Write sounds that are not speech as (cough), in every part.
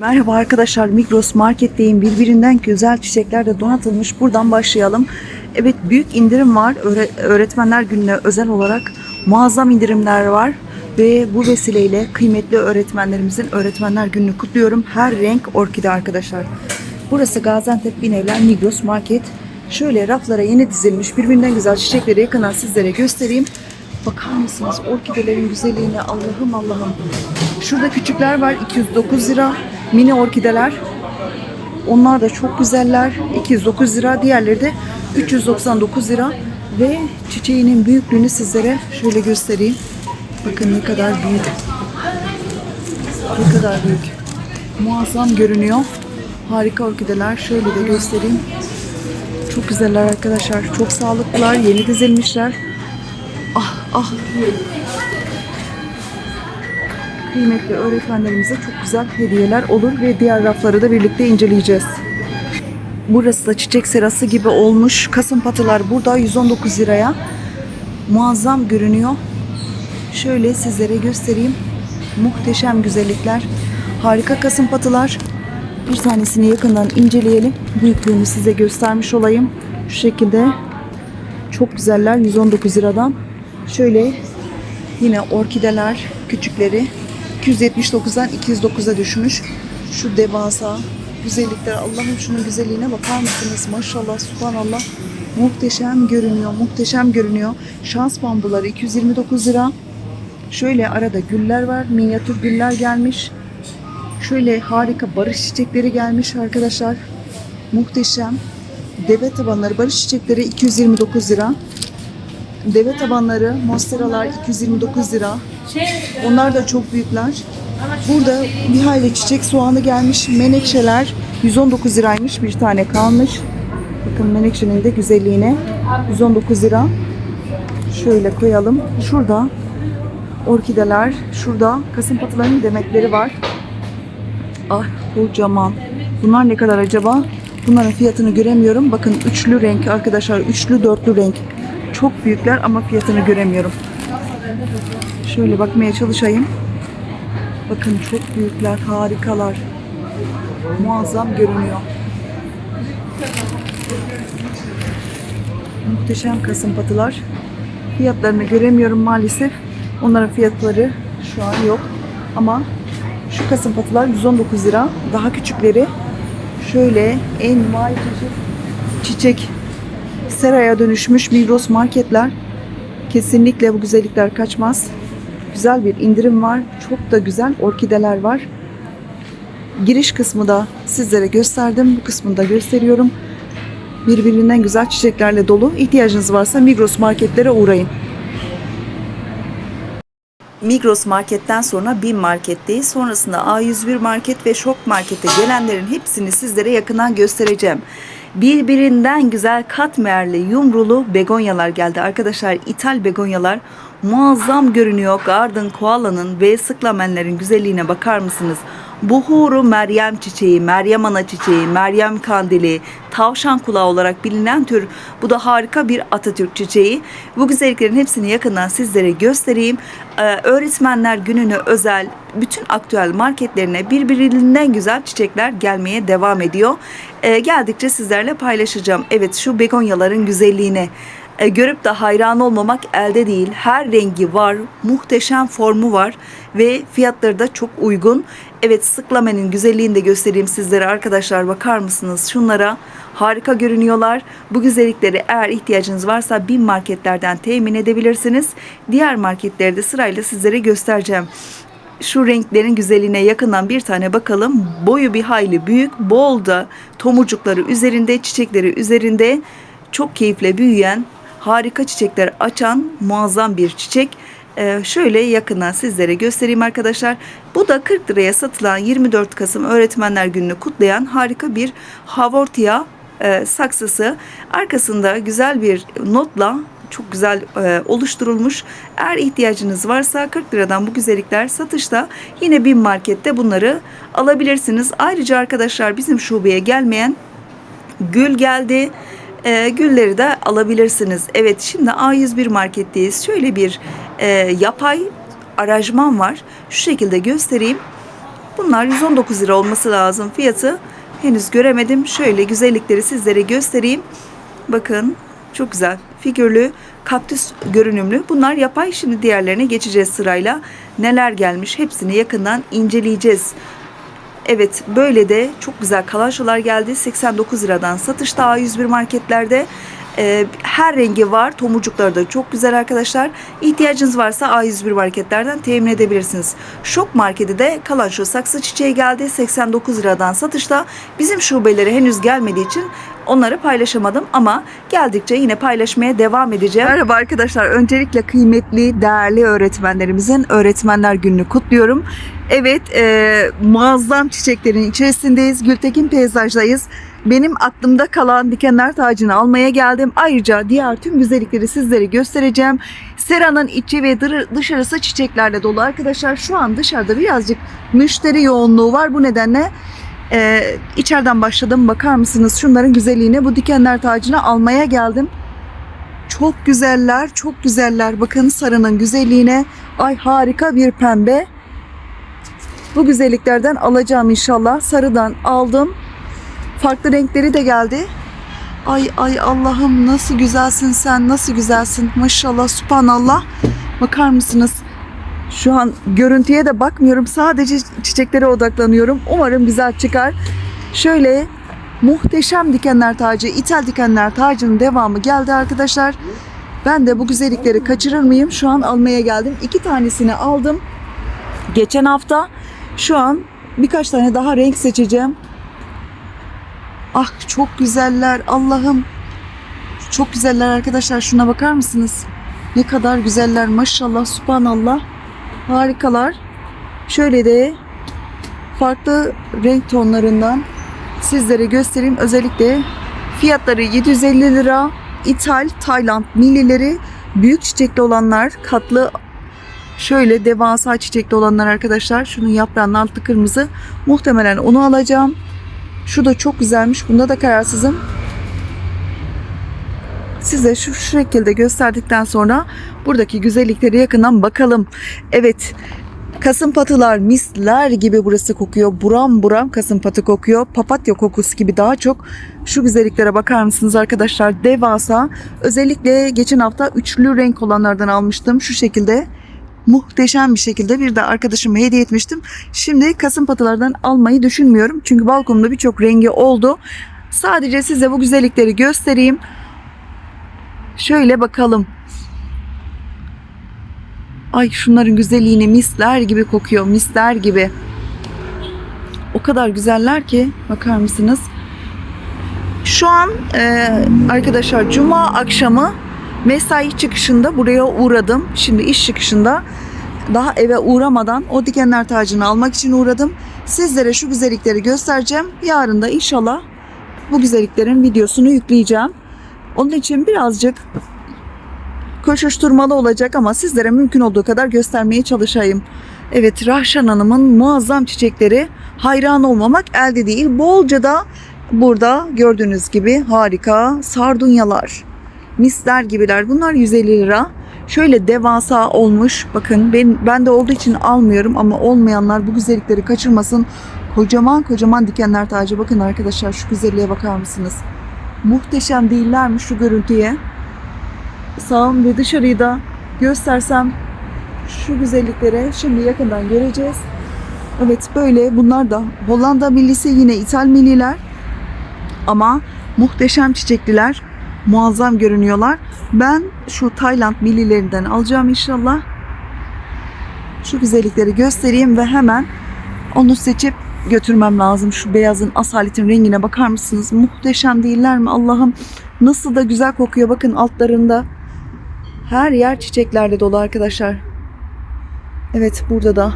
Merhaba arkadaşlar Migros marketteyim. Birbirinden güzel çiçekler de donatılmış. Buradan başlayalım. Evet büyük indirim var. Öğre- öğretmenler gününe özel olarak muazzam indirimler var. Ve bu vesileyle kıymetli öğretmenlerimizin öğretmenler gününü kutluyorum. Her renk orkide arkadaşlar. Burası Gaziantep Binevler Migros Market. Şöyle raflara yeni dizilmiş birbirinden güzel çiçekleri yakından sizlere göstereyim. Bakar mısınız orkidelerin güzelliğine Allah'ım Allah'ım. Şurada küçükler var 209 lira. Mini orkideler. Onlar da çok güzeller. 209 lira. Diğerleri de 399 lira. Ve çiçeğinin büyüklüğünü sizlere şöyle göstereyim. Bakın ne kadar büyük. Ne kadar büyük. Muazzam görünüyor. Harika orkideler. Şöyle de göstereyim. Çok güzeller arkadaşlar. Çok sağlıklılar. Yeni dizilmişler. Ah ah. Kıymetli öğretmenlerimize çok güzel hediyeler olur ve diğer rafları da birlikte inceleyeceğiz. Burası da çiçek serası gibi olmuş. Kasım patılar burada 119 liraya. Muazzam görünüyor. Şöyle sizlere göstereyim. Muhteşem güzellikler. Harika kasım patılar. Bir tanesini yakından inceleyelim. Büyüklüğünü size göstermiş olayım. Şu şekilde çok güzeller 119 liradan. Şöyle yine orkideler küçükleri 279'dan 209'a düşmüş. Şu devasa güzellikler Allah'ım şunun güzelliğine bakar mısınız? Maşallah subhanallah. Muhteşem görünüyor, muhteşem görünüyor. Şans bambuları 229 lira. Şöyle arada güller var, minyatür güller gelmiş. Şöyle harika barış çiçekleri gelmiş arkadaşlar. Muhteşem. Deve tabanları barış çiçekleri 229 lira. Deve tabanları, monsteralar 229 lira. Onlar da çok büyükler. Burada bir hayli çiçek soğanı gelmiş. Menekşeler 119 liraymış. Bir tane kalmış. Bakın menekşenin de güzelliğine 119 lira. Şöyle koyalım. Şurada orkideler. Şurada kasım patılarının demetleri var. Ah kocaman. Bunlar ne kadar acaba? Bunların fiyatını göremiyorum. Bakın üçlü renk arkadaşlar. Üçlü dörtlü renk. Çok büyükler ama fiyatını göremiyorum. Şöyle bakmaya çalışayım. Bakın çok büyükler, harikalar. Muazzam görünüyor. Muhteşem kasım patılar. Fiyatlarını göremiyorum maalesef. Onların fiyatları şu an yok. Ama şu kasım patılar 119 lira. Daha küçükleri şöyle en çeşit çiçek seraya dönüşmüş Migros marketler. Kesinlikle bu güzellikler kaçmaz. Güzel bir indirim var. Çok da güzel orkideler var. Giriş kısmı da sizlere gösterdim. Bu kısmını da gösteriyorum. Birbirinden güzel çiçeklerle dolu. İhtiyacınız varsa Migros marketlere uğrayın. Migros marketten sonra BİM marketteyiz. Sonrasında A101 market ve Şok markete gelenlerin hepsini sizlere yakından göstereceğim. Birbirinden güzel katmerli yumrulu begonyalar geldi. Arkadaşlar ithal begonyalar muazzam görünüyor. Garden koalanın ve sıklamenlerin güzelliğine bakar mısınız? Buhuru Meryem çiçeği, Meryem ana çiçeği, Meryem kandili, tavşan kulağı olarak bilinen tür. Bu da harika bir Atatürk çiçeği. Bu güzelliklerin hepsini yakından sizlere göstereyim. Ee, öğretmenler gününe özel bütün aktüel marketlerine birbirinden güzel çiçekler gelmeye devam ediyor. Ee, geldikçe sizlerle paylaşacağım. Evet şu begonyaların güzelliğine görüp de hayran olmamak elde değil. Her rengi var, muhteşem formu var ve fiyatları da çok uygun. Evet sıklamenin güzelliğini de göstereyim sizlere arkadaşlar bakar mısınız şunlara? Harika görünüyorlar. Bu güzellikleri eğer ihtiyacınız varsa bin marketlerden temin edebilirsiniz. Diğer marketleri de sırayla sizlere göstereceğim şu renklerin güzelliğine yakından bir tane bakalım. Boyu bir hayli büyük, bol da tomurcukları üzerinde, çiçekleri üzerinde çok keyifle büyüyen, harika çiçekler açan muazzam bir çiçek. Ee, şöyle yakından sizlere göstereyim arkadaşlar. Bu da 40 liraya satılan 24 Kasım Öğretmenler Günü'nü kutlayan harika bir havortia e, saksısı. Arkasında güzel bir notla çok güzel e, oluşturulmuş. Eğer ihtiyacınız varsa 40 liradan bu güzellikler satışta. Yine bir markette bunları alabilirsiniz. Ayrıca arkadaşlar bizim şubeye gelmeyen gül geldi. E, gülleri de alabilirsiniz. Evet şimdi A101 marketteyiz. Şöyle bir e, yapay aranjman var. Şu şekilde göstereyim. Bunlar 119 lira olması lazım fiyatı. Henüz göremedim. Şöyle güzellikleri sizlere göstereyim. Bakın çok güzel. Figürlü, kaktüs görünümlü. Bunlar yapay. Şimdi diğerlerine geçeceğiz sırayla. Neler gelmiş hepsini yakından inceleyeceğiz. Evet böyle de çok güzel kalaşolar geldi. 89 liradan satışta A101 marketlerde. Ee, her rengi var. Tomurcukları da çok güzel arkadaşlar. İhtiyacınız varsa A101 marketlerden temin edebilirsiniz. Şok marketi de kalaşo saksı çiçeği geldi. 89 liradan satışta. Bizim şubeleri henüz gelmediği için onları paylaşamadım ama geldikçe yine paylaşmaya devam edeceğim. Merhaba arkadaşlar. Öncelikle kıymetli, değerli öğretmenlerimizin Öğretmenler Günü'nü kutluyorum. Evet, e, muazzam çiçeklerin içerisindeyiz. Gültekin peyzajdayız. Benim aklımda kalan dikenler tacını almaya geldim. Ayrıca diğer tüm güzellikleri sizlere göstereceğim. Sera'nın içi ve dışarısı çiçeklerle dolu arkadaşlar. Şu an dışarıda birazcık müşteri yoğunluğu var. Bu nedenle e, içeriden başladım. Bakar mısınız şunların güzelliğine? Bu dikenler tacını almaya geldim. Çok güzeller, çok güzeller. Bakın sarının güzelliğine. Ay harika bir pembe. Bu güzelliklerden alacağım inşallah. Sarıdan aldım. Farklı renkleri de geldi. Ay ay Allah'ım nasıl güzelsin sen, nasıl güzelsin. Maşallah, subhanallah. Bakar mısınız? Şu an görüntüye de bakmıyorum. Sadece çiçeklere odaklanıyorum. Umarım güzel çıkar. Şöyle muhteşem dikenler tacı, ithal dikenler tacının devamı geldi arkadaşlar. Ben de bu güzellikleri kaçırır mıyım? Şu an almaya geldim. İki tanesini aldım. Geçen hafta şu an birkaç tane daha renk seçeceğim. Ah çok güzeller Allah'ım. Çok güzeller arkadaşlar. Şuna bakar mısınız? Ne kadar güzeller maşallah subhanallah. Harikalar. Şöyle de farklı renk tonlarından sizlere göstereyim. Özellikle fiyatları 750 lira. İthal, Tayland millileri, büyük çiçekli olanlar, katlı şöyle devasa çiçekli olanlar arkadaşlar. Şunun yaprağının altı kırmızı. Muhtemelen onu alacağım. Şu da çok güzelmiş. Bunda da kararsızım. Size şu, şekilde gösterdikten sonra buradaki güzellikleri yakından bakalım. Evet. Kasım patılar misler gibi burası kokuyor. Buram buram kasım patı kokuyor. Papatya kokusu gibi daha çok şu güzelliklere bakar mısınız arkadaşlar? Devasa. Özellikle geçen hafta üçlü renk olanlardan almıştım. Şu şekilde muhteşem bir şekilde bir de arkadaşıma hediye etmiştim. Şimdi kasım patılardan almayı düşünmüyorum. Çünkü balkonumda birçok rengi oldu. Sadece size bu güzellikleri göstereyim. Şöyle bakalım. Ay şunların güzelliğine misler gibi kokuyor. Misler gibi. O kadar güzeller ki bakar mısınız? Şu an e, arkadaşlar cuma akşamı mesai çıkışında buraya uğradım. Şimdi iş çıkışında daha eve uğramadan o dikenler tacını almak için uğradım. Sizlere şu güzellikleri göstereceğim. Yarın da inşallah bu güzelliklerin videosunu yükleyeceğim. Onun için birazcık koşuşturmalı olacak ama sizlere mümkün olduğu kadar göstermeye çalışayım. Evet Rahşan Hanım'ın muazzam çiçekleri hayran olmamak elde değil. Bolca da burada gördüğünüz gibi harika sardunyalar. Misler gibiler. Bunlar 150 lira. Şöyle devasa olmuş. Bakın ben, ben de olduğu için almıyorum ama olmayanlar bu güzellikleri kaçırmasın. Kocaman kocaman dikenler tacı. Bakın arkadaşlar şu güzelliğe bakar mısınız? Muhteşem değiller mi şu görüntüye? Sağım ve dışarıyı da göstersem şu güzelliklere şimdi yakından göreceğiz. Evet böyle bunlar da Hollanda millisi yine İthal milliler ama muhteşem çiçekliler muazzam görünüyorlar. Ben şu Tayland millilerinden alacağım inşallah. Şu güzellikleri göstereyim ve hemen onu seçip götürmem lazım. Şu beyazın asaletin rengine bakar mısınız? Muhteşem değiller mi Allah'ım? Nasıl da güzel kokuyor. Bakın altlarında her yer çiçeklerle dolu arkadaşlar. Evet burada da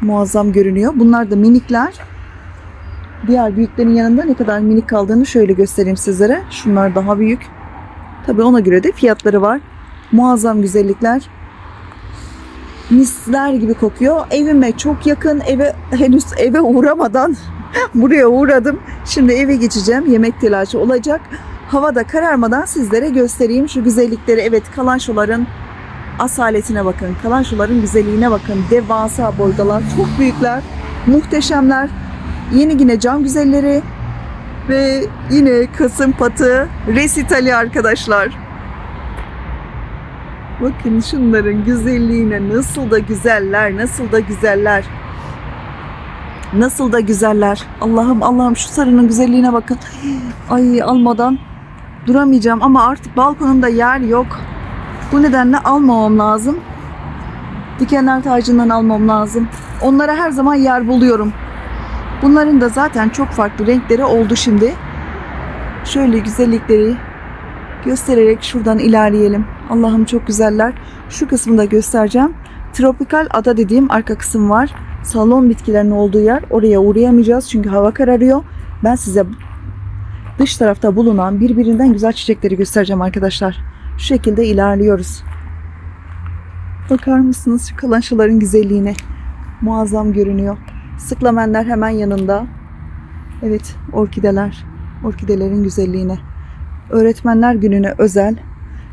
muazzam görünüyor. Bunlar da minikler. Diğer büyüklerin yanında ne kadar minik kaldığını şöyle göstereyim sizlere. Şunlar daha büyük. Tabii ona göre de fiyatları var. Muazzam güzellikler. Misler gibi kokuyor. Evime çok yakın. Eve henüz eve uğramadan (laughs) buraya uğradım. Şimdi eve geçeceğim. Yemek telaşı olacak. Hava da kararmadan sizlere göstereyim şu güzellikleri. Evet kalanşoların asaletine bakın. Kalanşoların güzelliğine bakın. Devasa boydalar. Çok büyükler. Muhteşemler. Yeni yine cam güzelleri ve yine Kasım Patı resitali arkadaşlar. Bakın şunların güzelliğine nasıl da güzeller, nasıl da güzeller. Nasıl da güzeller. Allah'ım Allah'ım şu sarının güzelliğine bakın. Ay almadan duramayacağım ama artık balkonumda yer yok. Bu nedenle almamam lazım. Dikenler tacından almam lazım. Onlara her zaman yer buluyorum. Bunların da zaten çok farklı renkleri oldu şimdi. Şöyle güzellikleri göstererek şuradan ilerleyelim. Allah'ım çok güzeller. Şu kısmını da göstereceğim. Tropikal ada dediğim arka kısım var. Salon bitkilerinin olduğu yer. Oraya uğrayamayacağız çünkü hava kararıyor. Ben size dış tarafta bulunan birbirinden güzel çiçekleri göstereceğim arkadaşlar. Şu şekilde ilerliyoruz. Bakar mısınız şu kalanşaların güzelliğine? Muazzam görünüyor. Sıklamenler hemen yanında. Evet, orkideler. Orkidelerin güzelliğine. Öğretmenler gününe özel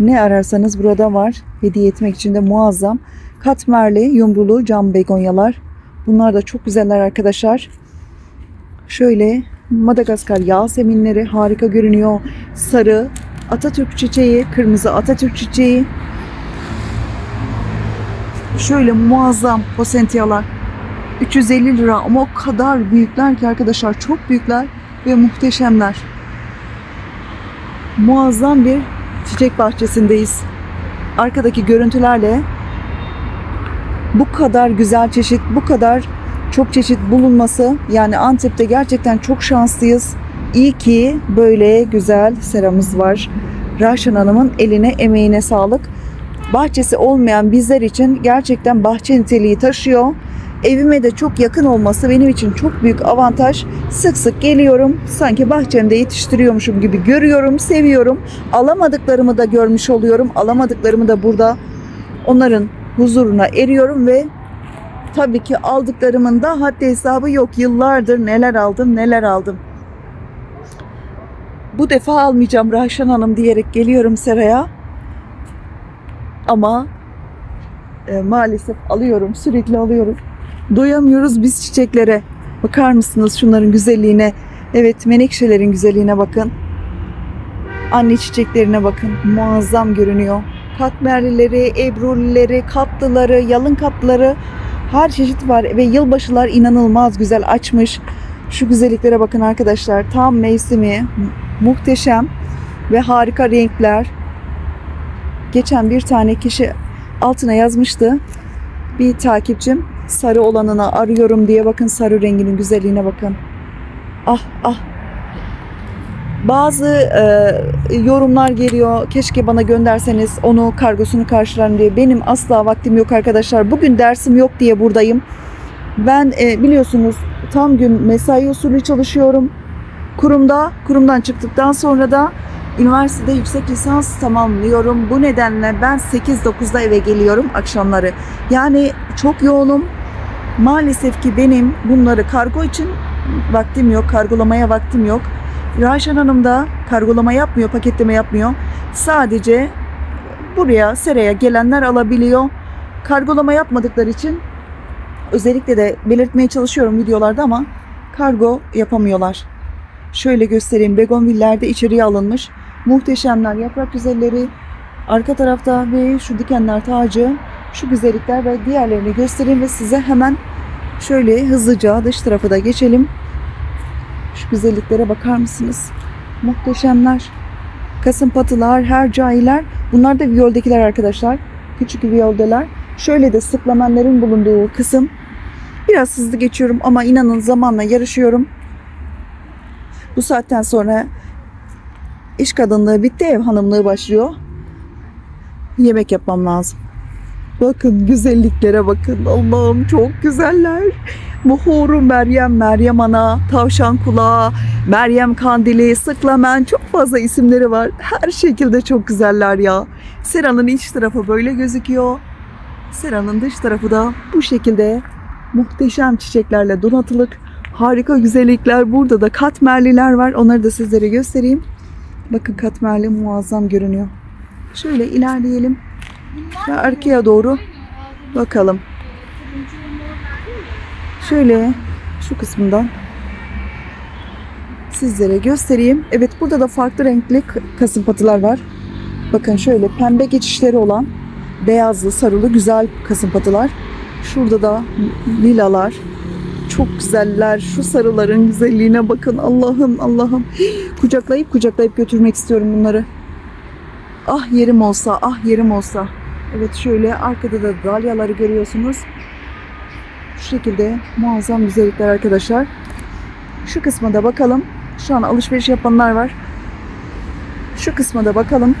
ne ararsanız burada var. Hediye etmek için de muazzam. Katmerli, yumrulu cam begonyalar. Bunlar da çok güzeller arkadaşlar. Şöyle Madagaskar yaseminleri harika görünüyor. Sarı Atatürk çiçeği, kırmızı Atatürk çiçeği. Şöyle muazzam posentiyalar. 350 lira ama o kadar büyükler ki arkadaşlar çok büyükler ve muhteşemler. Muazzam bir çiçek bahçesindeyiz. Arkadaki görüntülerle bu kadar güzel çeşit, bu kadar çok çeşit bulunması yani Antep'te gerçekten çok şanslıyız. İyi ki böyle güzel seramız var. Raşan Hanım'ın eline emeğine sağlık. Bahçesi olmayan bizler için gerçekten bahçe niteliği taşıyor. Evime de çok yakın olması benim için çok büyük avantaj. Sık sık geliyorum. Sanki bahçemde yetiştiriyormuşum gibi görüyorum, seviyorum. Alamadıklarımı da görmüş oluyorum. Alamadıklarımı da burada onların huzuruna eriyorum ve tabii ki aldıklarımın da haddi hesabı yok. Yıllardır neler aldım, neler aldım. Bu defa almayacağım Rahşan Hanım diyerek geliyorum Seraya. Ama e, maalesef alıyorum, sürekli alıyorum. Doyamıyoruz biz çiçeklere. Bakar mısınız şunların güzelliğine? Evet, menekşelerin güzelliğine bakın. Anne çiçeklerine bakın. Muazzam görünüyor. Katmerlileri, ebrulileri, katlıları, yalın katlıları her çeşit var ve yılbaşılar inanılmaz güzel açmış. Şu güzelliklere bakın arkadaşlar. Tam mevsimi mu- muhteşem ve harika renkler. Geçen bir tane kişi altına yazmıştı. Bir takipçim sarı olanını arıyorum diye bakın sarı renginin güzelliğine bakın. Ah ah. Bazı e, yorumlar geliyor. Keşke bana gönderseniz onu kargosunu karşılarım diye. Benim asla vaktim yok arkadaşlar. Bugün dersim yok diye buradayım. Ben e, biliyorsunuz tam gün mesai usulü çalışıyorum. Kurumda, kurumdan çıktıktan sonra da üniversitede yüksek lisans tamamlıyorum. Bu nedenle ben 8-9'da eve geliyorum akşamları. Yani çok yoğunum. Maalesef ki benim bunları kargo için vaktim yok, kargolamaya vaktim yok. Raşan Hanım da kargolama yapmıyor, paketleme yapmıyor. Sadece buraya, seraya gelenler alabiliyor. Kargolama yapmadıkları için özellikle de belirtmeye çalışıyorum videolarda ama kargo yapamıyorlar. Şöyle göstereyim. Begonvillerde içeriye alınmış. Muhteşemler, yaprak güzelleri. Arka tarafta ve şu dikenler tacı. Şu güzellikler ve diğerlerini göstereyim ve size hemen şöyle hızlıca dış tarafa da geçelim. Şu güzelliklere bakar mısınız? Muhteşemler. Kasımpatılar, hercailer. Bunlar da viyoldekiler arkadaşlar. Küçük viyoldeler. Şöyle de sıklamenlerin bulunduğu kısım. Biraz hızlı geçiyorum ama inanın zamanla yarışıyorum. Bu saatten sonra iş kadınlığı bitti, ev hanımlığı başlıyor. Yemek yapmam lazım. Bakın güzelliklere bakın. Allah'ım çok güzeller. Muhuru Meryem, Meryem Ana, Tavşan Kulağı, Meryem Kandili, Sıklamen çok fazla isimleri var. Her şekilde çok güzeller ya. Sera'nın iç tarafı böyle gözüküyor. Sera'nın dış tarafı da bu şekilde muhteşem çiçeklerle donatılık. Harika güzellikler. Burada da katmerliler var. Onları da sizlere göstereyim. Bakın katmerli muazzam görünüyor. Şöyle ilerleyelim. Ve arkaya doğru bakalım. Şöyle şu kısmından sizlere göstereyim. Evet burada da farklı renkli k- kasımpatılar var. Bakın şöyle pembe geçişleri olan beyazlı, sarılı güzel kasımpatılar. Şurada da lilalar. Çok güzeller. Şu sarıların güzelliğine bakın. Allah'ım Allah'ım. Kucaklayıp kucaklayıp götürmek istiyorum bunları. Ah yerim olsa, ah yerim olsa. Evet şöyle arkada da dalyaları görüyorsunuz. Şu şekilde muazzam güzellikler arkadaşlar. Şu kısma da bakalım. Şu an alışveriş yapanlar var. Şu kısma da bakalım.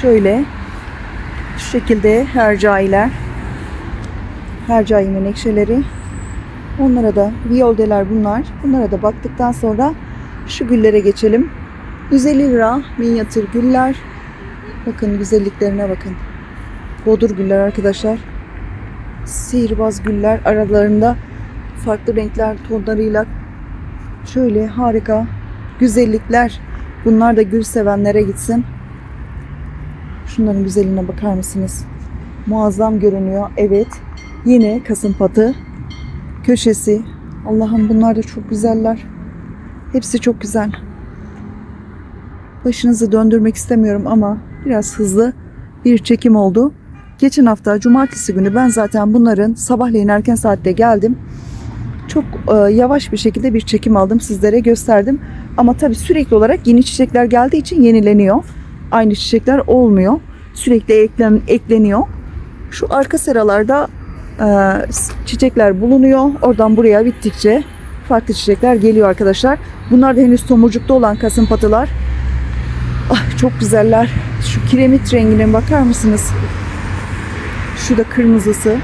Şöyle şu şekilde hercailer. Hercai menekşeleri. Onlara da viyoldeler bunlar. Bunlara da baktıktan sonra şu güllere geçelim. 150 lira minyatür güller. Bakın güzelliklerine bakın. Bodur güller arkadaşlar. Sihirbaz güller aralarında farklı renkler tonlarıyla şöyle harika güzellikler. Bunlar da gül sevenlere gitsin. Şunların güzelliğine bakar mısınız? Muazzam görünüyor. Evet. Yine kasımpatı köşesi. Allah'ım bunlar da çok güzeller. Hepsi çok güzel. Başınızı döndürmek istemiyorum ama biraz hızlı bir çekim oldu. Geçen hafta cumartesi günü ben zaten bunların sabahleyin erken saatte geldim. Çok e, yavaş bir şekilde bir çekim aldım sizlere gösterdim. Ama tabii sürekli olarak yeni çiçekler geldiği için yenileniyor. Aynı çiçekler olmuyor. Sürekli eklen, ekleniyor. Şu arka seralarda çiçekler bulunuyor. Oradan buraya bittikçe farklı çiçekler geliyor arkadaşlar. Bunlar da henüz tomurcukta olan kasımpatılar. Ah çok güzeller. Şu kiremit rengine bakar mısınız? Şu da kırmızısı.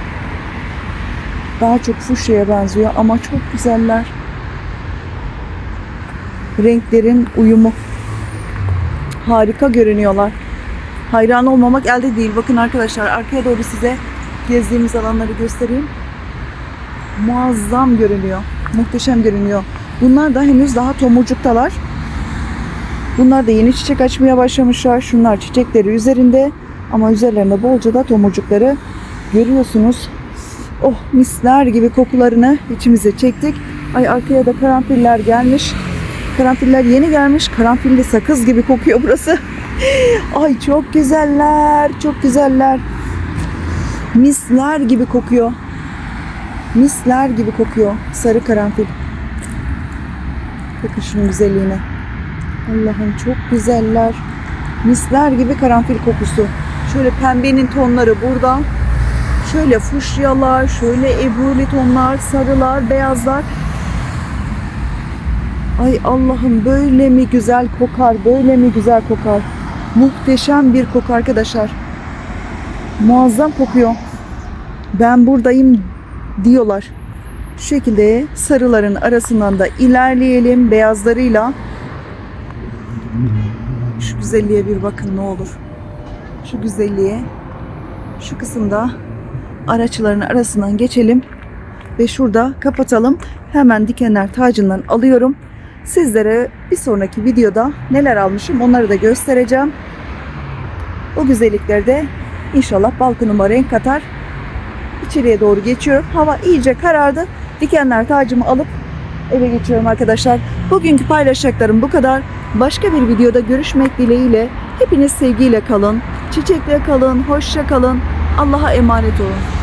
Daha çok fuşyaya benziyor ama çok güzeller. Renklerin uyumu. Harika görünüyorlar. Hayran olmamak elde değil. Bakın arkadaşlar arkaya doğru size gezdiğimiz alanları göstereyim. Muazzam görünüyor. Muhteşem görünüyor. Bunlar da henüz daha tomurcuktalar. Bunlar da yeni çiçek açmaya başlamışlar. Şunlar çiçekleri üzerinde ama üzerlerinde bolca da tomurcukları görüyorsunuz. Oh misler gibi kokularını içimize çektik. Ay arkaya da karanfiller gelmiş. Karanfiller yeni gelmiş. Karanfilli sakız gibi kokuyor burası. (laughs) Ay çok güzeller, çok güzeller. Misler gibi kokuyor. Misler gibi kokuyor sarı karanfil. Bakın şunun güzelliğine. Allah'ım çok güzeller. Misler gibi karanfil kokusu. Şöyle pembenin tonları burada. Şöyle fuşyalar, şöyle ebruli tonlar, sarılar, beyazlar. Ay Allah'ım böyle mi güzel kokar, böyle mi güzel kokar. Muhteşem bir koku arkadaşlar. Muazzam kokuyor. Ben buradayım diyorlar. Şu şekilde sarıların arasından da ilerleyelim beyazlarıyla. Şu güzelliğe bir bakın ne olur. Şu güzelliğe. Şu kısımda araçların arasından geçelim ve şurada kapatalım. Hemen dikenler tacından alıyorum. Sizlere bir sonraki videoda neler almışım onları da göstereceğim. O güzellikler de inşallah balkonuma renk katar. İçeriye doğru geçiyorum. Hava iyice karardı. Dikenler tacımı alıp eve geçiyorum arkadaşlar. Bugünkü paylaşacaklarım bu kadar. Başka bir videoda görüşmek dileğiyle hepiniz sevgiyle kalın. Çiçekle kalın, hoşça kalın. Allah'a emanet olun.